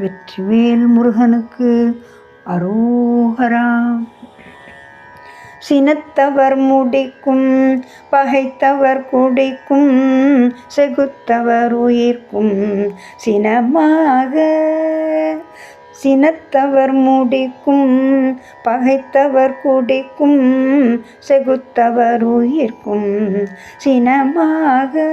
வெற்றிவேல் முருகனுக்கு அரோகரா. சினத்தவர் முடிக்கும் பகைத்தவர் குடிக்கும் செகுத்தவர் உயிர்க்கும் சினமாக. சினத்தவர் முடிக்கும் பகைத்தவர் குடிக்கும் செகுத்தவர் உயிர்க்கும் சினமாக.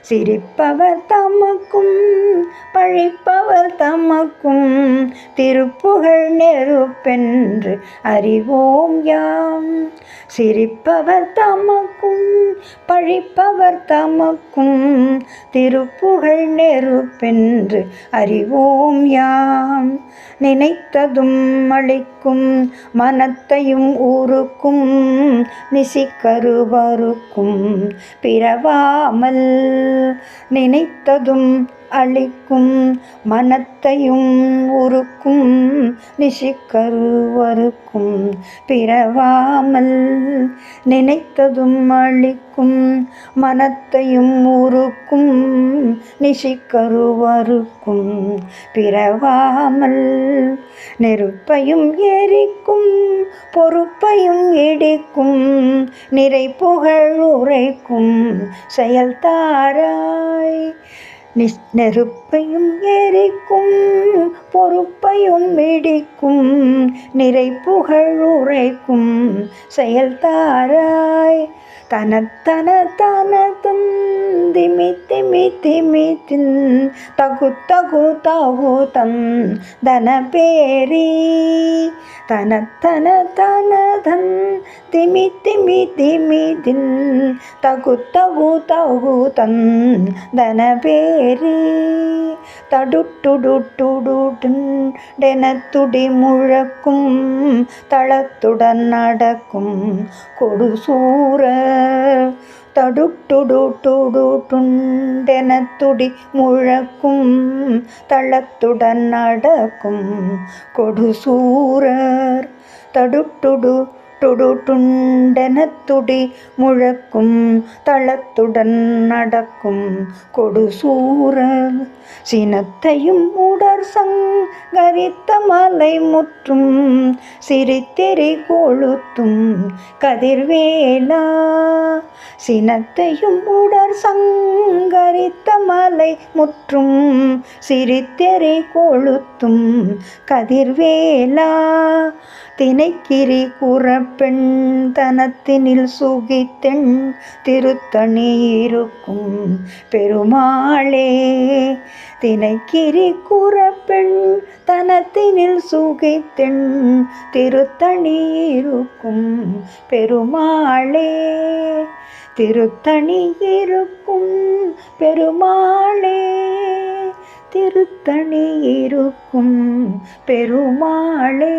சிரிப்பவர் தமக்கும் பழிப்பவர் தமக்கும். திருப்புகழ் நெருப்பென்று அறிவோம் யாம். சிரிப்பவர் தமக்கும் பழிப்பவர் தமக்கும். திருப்புகழ் நெருப்பென்று அறிவோம் யாம். நினைத்ததும் அளிக்கும் மனத்தையும் ஊருக்கும் நிசிக்கருவருக்கும். பிறவாமல் நினைத்ததும் அளிக்கும் மனத்தையும் உருக்கும் நிசிக்கருவருக்கும் பிறவாமல் நினைத்ததும் அளிக்கும் மனத்தையும் உருக்கும் நிசிக்கருவருக்கும் பிறவாமல் நெருப்பையும் எரிக்கும் பொறுப்பையும் இடிக்கும் நிறை புகழ் உரைக்கும் செயல்தாராய் நிஸ் நெருப்பையும் எரிக்கும் பொறுப்பையும் இடிக்கும் நிறை புகழ் உரைக்கும் செயல்தாராய் தன தன தன் திமி மித்தி மித்தின் தகு தகு தகு தம் தன பேரி தன தன தன தன் திமித்தி மித்தி மித்தின் தகு தகு தகு தன் தன பேரி தடுட்டுடுட்டுடுடன் டெனத்துடி முழக்கும் தளத்துடன் நடக்கும் கொடுசூர தடுட்டுடுட்டுடுண்டெனத்துடி முழக்கும் தளத்துடன் நடக்கும் கொடுசூரர் தடுட்டுடு துடி முழக்கும் தளத்துடன் நடக்கும் கொடுசூரர் சினத்தையும் உடற் சங்கரித்த மலை முற்றும் சிரித்தெறி கொளுத்தும் கதிர்வேலா. சினத்தையும் உடற் சங்கரித்த மலை முற்றும் சிரித்தெறி கொளுத்தும் கதிர்வேலா. தினைக்கிரி கூறப்பெண் தனத்தினில் சுகித்தெண் திருத்தணி இருக்கும் பெருமாளே. தினைக்கிரி கூறப்பெண் தனத்தினில் சுகித்தெண் திருத்தணி இருக்கும் பெருமாளே. திருத்தணி இருக்கும் பெருமாளே. திருத்தணி இருக்கும் பெருமாளே.